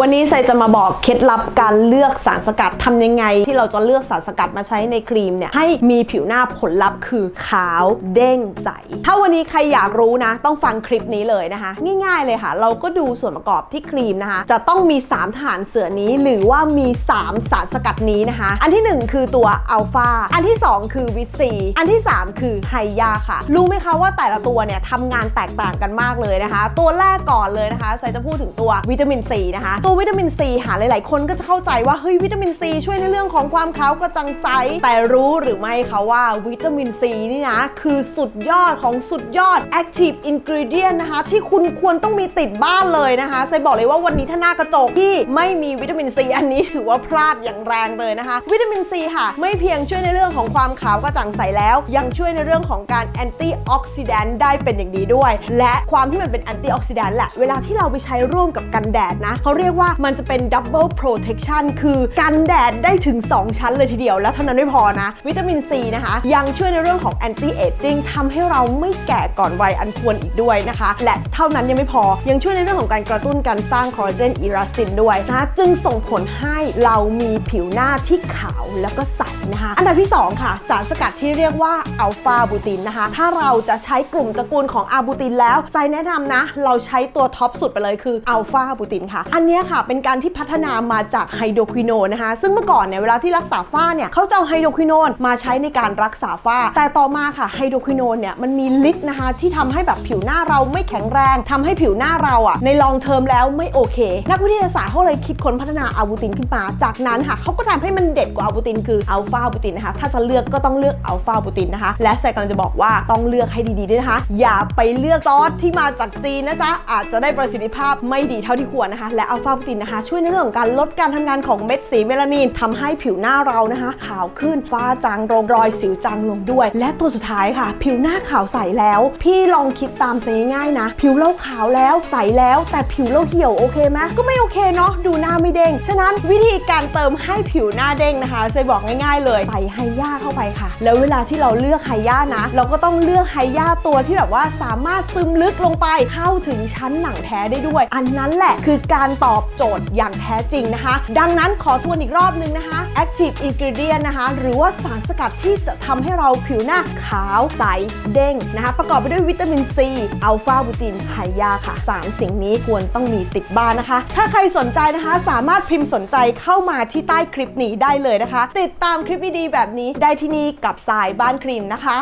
วันนี้ไซจะมาบอกเคล็ดลับการเลือกสารสกัดทำยังไง ที่เราจะเลือกสารสกัดมาใช้ในครีมเนี่ยให้มีผิวหน้าผลลัพธ์คือขาวเด้งใส ถ้าวันนี้ใครอยากรู้นะ ต้องฟังคลิปนี้เลยนะคะ ง่ายๆเลยค่ะ เราก็ดูส่วนประกอบที่ครีมนะคะ จะต้องมี 3 ฐานเสือนี้หรือว่ามี 3 สารสกัดนี้นะคะ อันที่ 1 คือตัวอัลฟาอันที่ 2 คือวิตซีอันที่ 3 คือไฮยาค่ะ รู้ไหมคะว่าแต่ละตัวเนี่ยทำงานแตกต่างกันมากเลยนะคะ ตัวแรกก่อนเลยนะคะไซจะพูดถึงตัววิตามินซีนะคะตัววิตามินซีค่ะหลาย ๆ คนก็จะเข้าใจว่าเฮ้ยวิตามินซีช่วยในเรื่องของความขาวกระจ่างใสแต่รู้หรือไม่คะว่าวิตามินซีนี่นะ คือสุดยอดของสุดยอด active ingredient นะคะ ที่คุณควรต้องมีติดบ้านเลยนะคะไซบอกเลยว่าวันนี้ถ้าหน้ากระจกที่ไม่มีวิตามินซีอันนี้ถือว่าพลาดอย่างแรงเลยนะคะ วิตามินซีค่ะ ไม่เพียงช่วยในเรื่องของความขาวกระจ่างใสแล้ว ยังช่วยในเรื่องของการ anti oxidant ได้เป็นอย่างดีด้วย และความที่มันเป็น anti oxidant แหละเวลาที่เราไปใช้ร่วมกับกันแดดนะเขาเรียกียกว่ามันจะเป็น double protection คือกันแดดได้ถึง 2 ชั้นเลยทีเดียว แล้วเท่านั้นไม่พอนะ วิตามินซีนะคะ ยังช่วยในเรื่องของ anti aging ทำให้เราไม่แก่ก่อนวัยอันควรอีกด้วยนะคะ และเท่านั้นยังไม่พอยังช่วยในเรื่องของการกระตุ้นการสร้างคอลลาเจนอีลาสตินด้วยนะจึงส่งผลให้เรามีผิวหน้าที่ขาวแล้วก็ใสนะคะ อันดับที่ 2 ค่ะ สารสกัดที่เรียกว่าอัลฟาบูตินนะคะ ถ้าเราจะใช้กลุ่มตระกูลของอาบูตินแล้วไซแนะนำนะ เราใช้ตัวท็อปสุดไปเลยคืออัลฟาบูตินค่ะ อันเนี้ค่ะเป็นการที่พัฒนามาจากไฮโดรควิโนนนะคะ ซึ่งเมื่อก่อนเนี่ยเวลาที่รักษาฝ้าเนี่ยเขาจะเอาไฮโดรควิโนนมาใช้ในการรักษาฝ้า แต่ต่อมาค่ะไฮโดรควิโนนเนี่ยมันมีฤทธิ์นะคะที่ทำให้แบบผิวหน้าเราไม่แข็งแรงทำให้ผิวหน้าเราอะในลองเทอมแล้วไม่โอเค นักวิทยาศาสตร์เขาเลยคิดค้นพัฒนาอาบูตินขึ้นมา จากนั้นค่ะเขาก็ทำให้มันเด็ดกว่าอาบูตินคืออัลฟาบูตินนะคะ ถ้าจะเลือกก็ต้องเลือกอัลฟาบูตินนะคะ และแซกกำลังจะบอกว่าต้องเลือกให้ดีๆด้วยนะคะ อย่าไปเลือกซอสที่มาจากจีนนะจ๊ะอาจจะได้ประสิทธิภาพไม่ดีเท่าที่ควรนะคะ และอัลฟาบูตินนะคะ ช่วยในเรื่องของการลดการทำงานของเม็ดสีเมลานินทำให้ผิวหน้าเรานะคะ ขาวขึ้นฟ้าจางลงรอยสิวจางลงด้วย และตัวสุดท้ายค่ะ ผิวหน้าขาวใสแล้ว พี่ลองคิดตามใจง่ายๆนะ ผิวเราขาวแล้วใสแล้ว แต่ผิวเราเหี่ยวโอเคไหมก็ไม่โอเคเนาะดูหน้าไม่เด้งฉะนั้นวิธีการเติมให้ผิวหน้าเด้งนะคะเซบอกง่ายๆ เลยใส่ไฮย่าเข้าไปค่ะ แล้วเวลาที่เราเลือกไฮย่านะ เราก็ต้องเลือกไฮย่าตัวที่แบบว่าสามารถซึมลึกลงไปเข้าถึงชั้นหนังแท้ได้ด้วย อันนั้นแหละคือการตอบโจทย์อย่างแท้จริงนะคะ ดังนั้นขอทวนอีกรอบนึงนะคะ active ingredient นะคะ หรือว่าสารสกัดที่จะทำให้เราผิวหน้าขาวใสเด้งนะคะ ประกอบไปด้วยวิตามินซีอัลฟาบูตินไฮยาค่ะ 3 สิ่งนี้ควรต้องมีติดบ้านนะคะ ถ้าใครสนใจนะคะ สามารถพิมพ์สนใจเข้ามาที่ใต้คลิปนี้ได้เลยนะคะ ติดตามคลิปดีๆแบบนี้ได้ที่นี่กับสายบ้านครีมนะคะ